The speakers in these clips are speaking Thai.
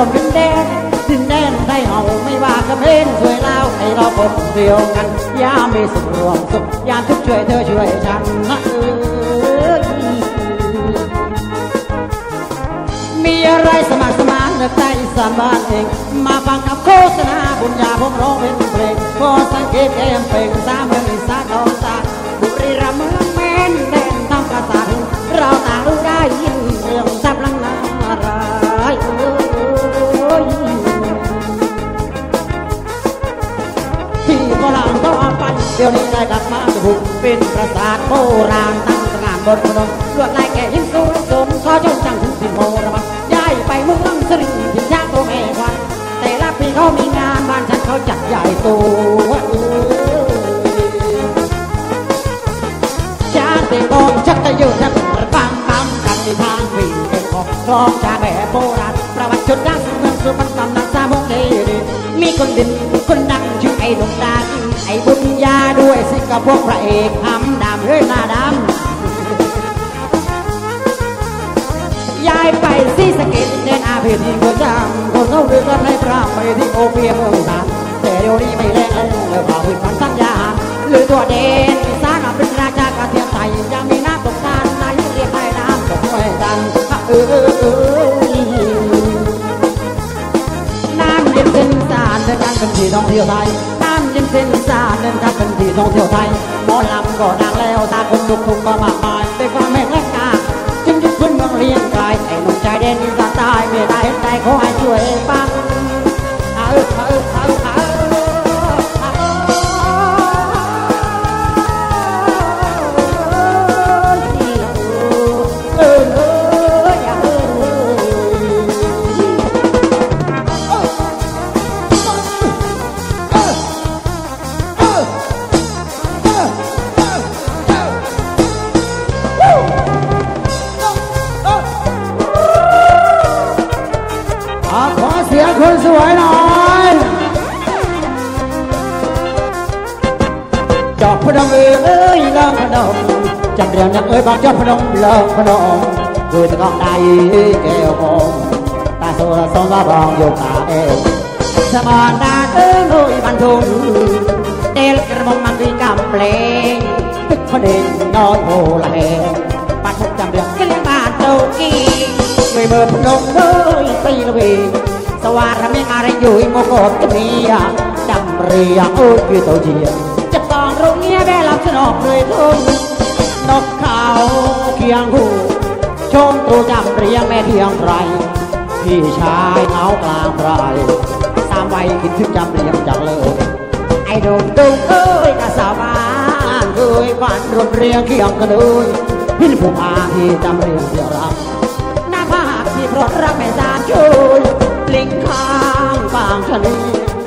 ร่วมดินแดนดินแดนไทยเฮาไม่ว่าจะเป็นสวยลาวให้เราคนเดียวกันยามมีสุขรวมสุขยามทุกช่วยเธอช่วยฉันนะเอ้ยมีอะไรสมัครสมานเลือกใจอีสานบ้านเอง มาฟังกับโฆษณาบุญญาผมร้องเป็นเพลงพอสังเกตแก้มเพลงสามเมืองอีสานองตาบุรีรัมย์เมืองแม่นแดนทำกษัตริย์เราต่างรู้ได้ยินเรื่องสับลังนารายเอ้ ยที่โบราณก็เอาไปเดี๋ยวนี้ได้กลับมาถูกเป็นปราสาทโบราณตั้งตระหง่านบนพนมลวดลายแก่หินสูงสูงขอจงจังถึงสิโมระบังย้ายไปเมืองสริงถิ่นช้างตัวแม่ควันแต่ละปีเขามีงานบ้านฉันเขาจัดใหญ่โตชาติโบนชักจะอยู่ทับฟังคำกันในทางวิ่งเป็นของคลองชาแบบโบราณประวัติจุดดัง คนดินคนดังชื่อไอ้ดงดาไอ้บุญญาด้วยสิกับพวกพระเอกหำดำเฮ้ยหน้าดำย้ายไปซีสะเก็ตเดนอาเพทีโคจำคนเขาเรือกันให้พระไปที่โอเปียเมืองสานแต่เดี๋ยวนี้ไม่แรงแล้วพาพื้นพันสัญญาหรือตัวเด่นอีสานเป็นราชากระเทียมไทยยังมีน้ำตกตาลนายเรียกให้น้ำตกห้วยดันเออเออ เดินทางเป็นที่ท่องเที่ยวไทยน้ำเย็นเส้นสานเดินทางเป็นที่ท่องเที่ยวไทยหมอลำก็ดังแล้วตาคนทุกทุกก็มากมายแต่ความแม่งและกาจึงยุคขึ้นเมืองเรียงกายไอ้หนุ่มใจเด่นอีสานใต้เมื่อได้เห็นใจเขาให้ช่วยป้า สียงคนสวยหน่อย จอบพนมเอ้ยเอ้ยลองพนมจำเรียงนักเอ้ยบอกจอบพนมลองพนมคือตะกองได้แก้วผมตาโซลสองว่าบองอยู่ขาเอวสมานดาเอ้ยโอ้ยบันทุงเดลกระมงมันดีกำเพลงตึกพอดีน้อยโพละเฮปัดทุกจำเรียงก็เรียกบาทโตกี้ไม่เมื่อพนมเอ้ยปีละวีสวาร มีอะไรอยู่โมโกบจะมีจำเรียงโอ้ยคือตัวเจียจะตองโรงเงี้ยแม่รับสนออกเลยทุนนกขาวเคียงหูชมตูจำเรียงแม่เทียงไรพี่ชายเหงากลางไรสามวัยคิดถึงจำเรียงจังเลยไอ้ดงดงเอ้ยนาสาวบ้านเอ้ยบ้านรถเรียงเคียงกันเลยพินผู้พาที่จำเรียงเสียรักหน้าผากที่เพราะรักแม่จานช่วยลิงข้าางชะนี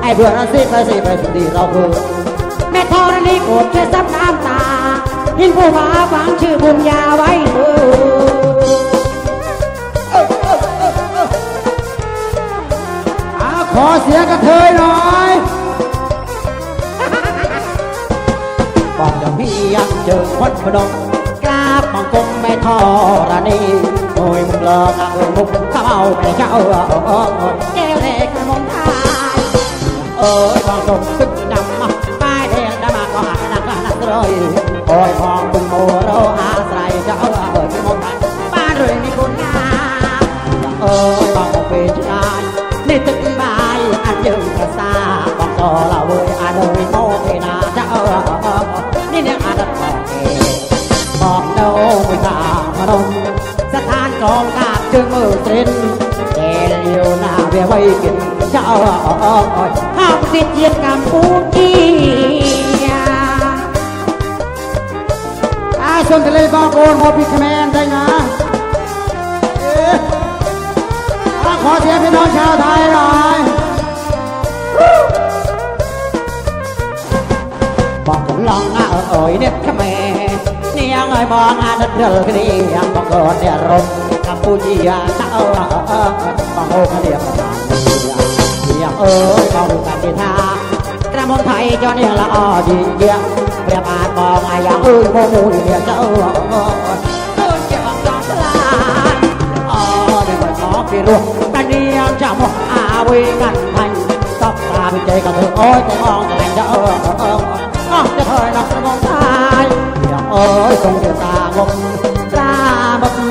ไอ้เบื่อนสิไปสิไปสิดีเราคือแม่ธรณีโกรธแค่ซับน้ำตาหินผู้ผาฝังชื่อบุญญาไว้เถอะอาขอเสียกระเทยหน่อยบอกจะพี่ยังเจอวัดพนมกราบบังคมแม่ธรณีโอ้ยมึงเลิกอะมุกเข้าไปเจ้าเออ เออทองสมตึกดำมาป้ายแดงดำมาก็หักนักนักเลยโอ้ยทองเป็นโมโรอาศัยจะเออเออที่มองกันบ้านเลยมีคนงามเออบางคนเป็นชายนี่ตึกบายอันยืนกระซาบอกต่อเราเว้ยอันเลยโมเทนาจะเออเออเออนี่เนี่ยอันนั้นบอกเองบอกโน้ไม่ทางพนมสถานกองกาบจึงมือเต้น ลี้ยวหน้าเบียไว้กินเจ้าห้ามสิทธิ์เยียนกัมพูชีอาชนทะเลบางโอนพอพี่คแมนได้นะเอ๊ะอ่ะขอเสียงพี่น้องชาวไทยหน่อยบอกผมลองอ่ะเอ่ยเด็ดขแมนเนี่ยยังไงมองอ่ะเด็ดเดินกัน យ อกเดี๋ยรถกัมพูชีอะเออเออเออบางโอ้เขาเรียกกันมาเสียเอ้ยมองดูกันดีท่ากระมงไทยจอเนี่ยละอ้อดีเยี่ยงเรียบอาจมองอะอย่างเอ้ยโมมูเนี่ยเจ้าเออเออเออเกี่ยวกับจอมพลานอ๋อเดี๋ยวขอพี่รุ่งกันเดียงจะมองอาวีกันทันตบตาไปเจอกับเธอโอ้ยแต่มองแต่จะเออเออเออจะเธอนักมองตายอย่างเอ้ยคงจะตางงตาบักเล่าจำซับยังไงเบนมางไ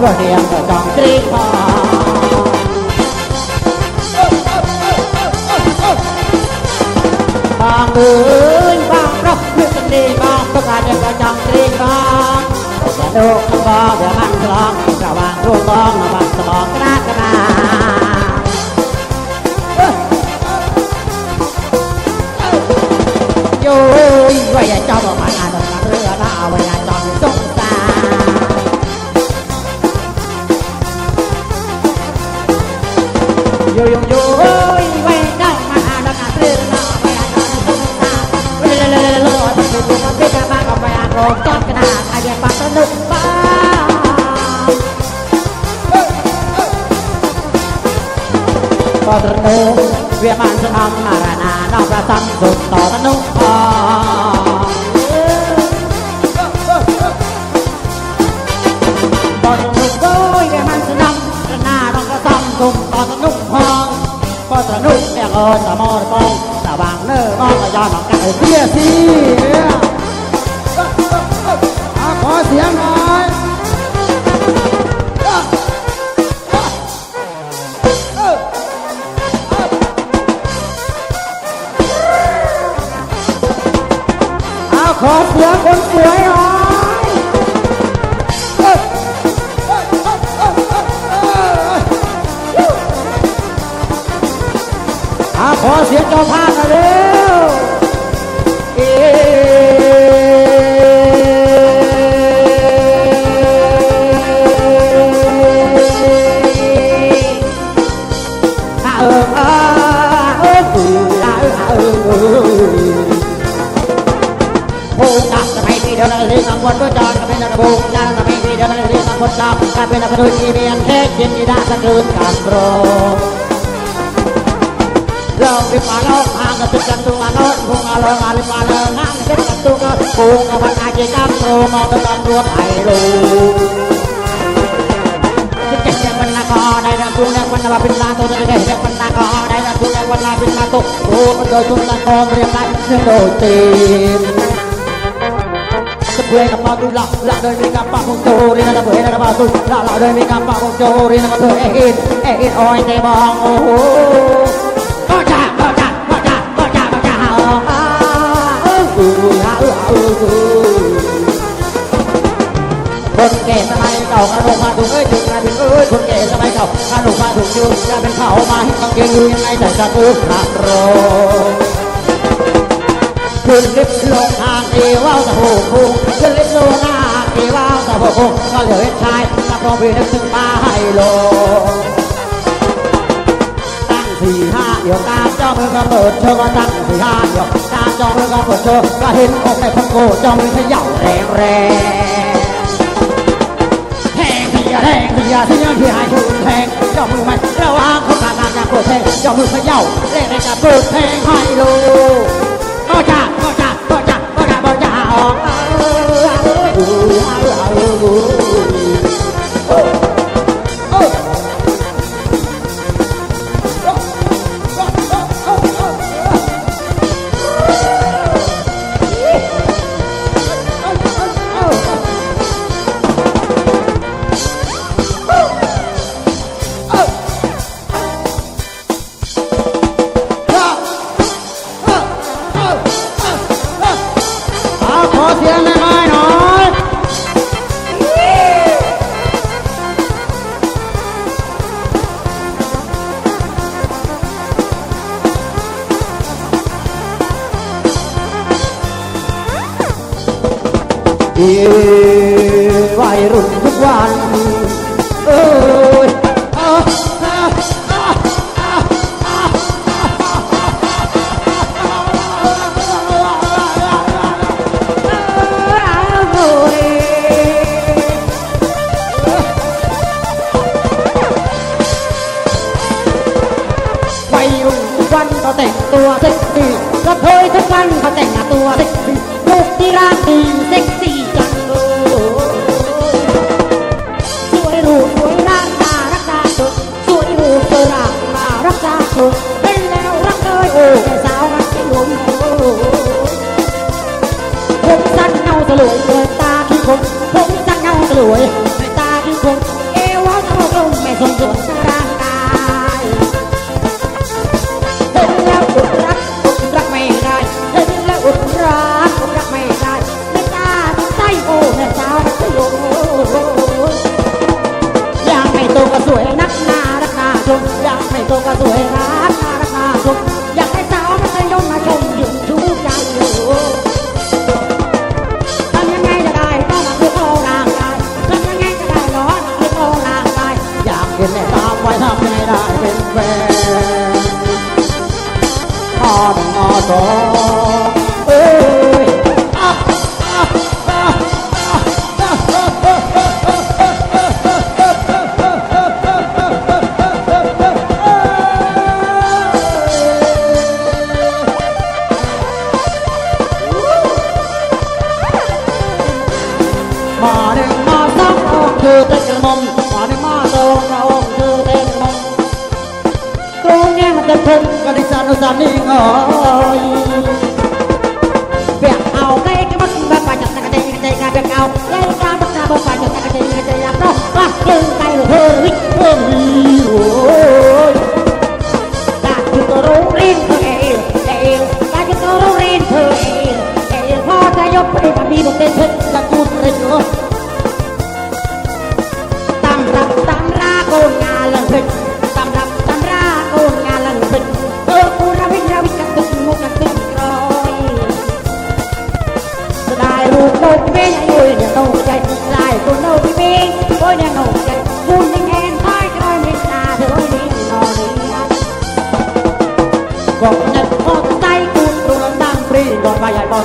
ព្រោះរៀងក៏ចង់ជ្រីផងបងអើយបងប្រុសវាទៅនេះបងទុកអាចក៏ចង់ជ្រីផងលោកបងវាបានឆ្លងប្រវាងរូបបងនៅបាត់ស្បងក្រាក្រាយោយវាយចោលបងអានដល់រឿងដល់អ្វី กับไปอ่านโรงต้นกระดาษไอเดียปากสนุกบ้าก็ตระหนุเวียมันสนองนารานาน้องประสันสุดต่อตะนุพอบอตระหนุโอ้ยเวียมันสนองนารานาน้องประสันสุดต่อตะนุพองก็ตรนุเมียเอิญตะมอตะมองตะบางเนื้อมองกระยอนน้องกันเสียสิขอ เสียงหน่อยเอาขอเสียงคนสวยหน่อยเอาขอเสียงเจ้าภาพหน่อย ตัวก็พุงกับพันอาเจกันโปรมองตะกันรวมไอรูเจ็บเจ็บมันละคอได้ระบุเนี่ยมันละเป็นลาตัวเด็กเด็กมันละคอได้ระบุเนี่ยมันละเป็นลาตัวโอ้มันโดยตุนละคอเรียกได้เรื่องโดยตีน Sebuah kapal tu lah lah dari mi kapal pun tu ri nak boleh nak kapal tu lah lah dari mi kapal pun tu ri nak tu eh in eh in oi te bang oh baca baca baca คนแก่สมัยเก่าขนมมาถูกเอ้ยถูกกลายเป็นเอ้ยคนแก่สมัยเก่าขนมมาถูกยืมจะเป็นเขามาให้กางเกงยู่ยังไงแต่จะกูพระโรขึ้นลิฟต์ลงทางเอวาวตะโพกพุงขึ้นลิฟต์ลงทางเอวาวตะโพกพุงก็เหลือชายนักร้องเพลงนึกถึงมาให้ลงตั้งสี่ห้า ดี๋ยวตาจ้ามือก็เปิดโชว์ก็ตั้งสี่ห้าเดี๋ยวตาจ้ามือก็เปิดโชว์ก็เห็นอกในพังโกจ้ามือเขย่าแรงแรงแทงเสียแทงเสียเสียที่หายถูกแทงจ้ามือมันระวังคนผ่านมาจะเปิดแทงจ้ามือเขย่าแรงแรงจะเปิดแทงให้ลงก็จะก็จะก็จะก็จะก็จะออก วัยรุ่นทุกวัน เออ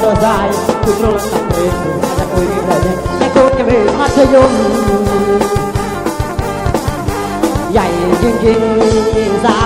ตอร์ไซค์คือโทรศัพท์เลยอาจจะคุยแบบนี้ให้กูจะไปมัธยมใหญ่จริงๆสา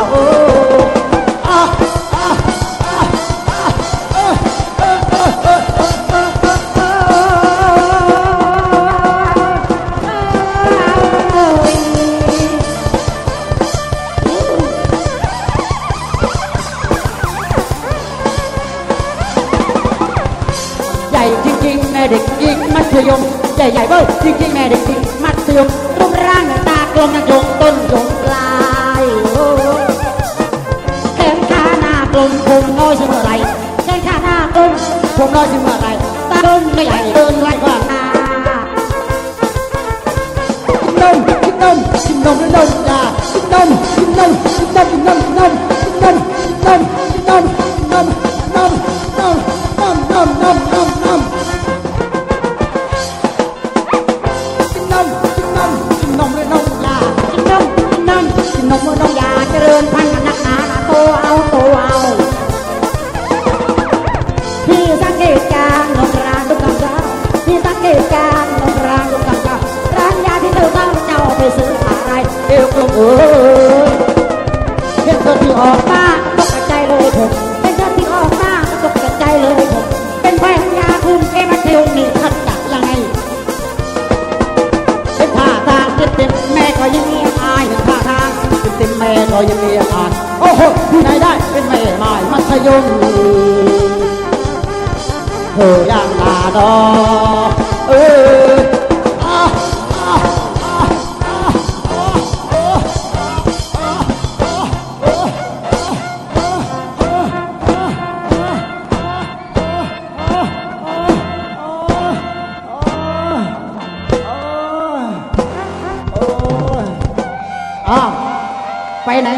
You get mad at me.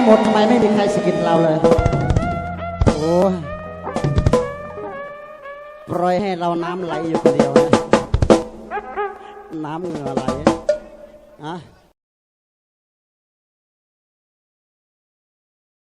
หมดทำไมไม่มีใครสกิดเราเลยโอ้ปล่อยให้เราน้ำไหลอยู่คนเดียวน้ำเหงื่อไหล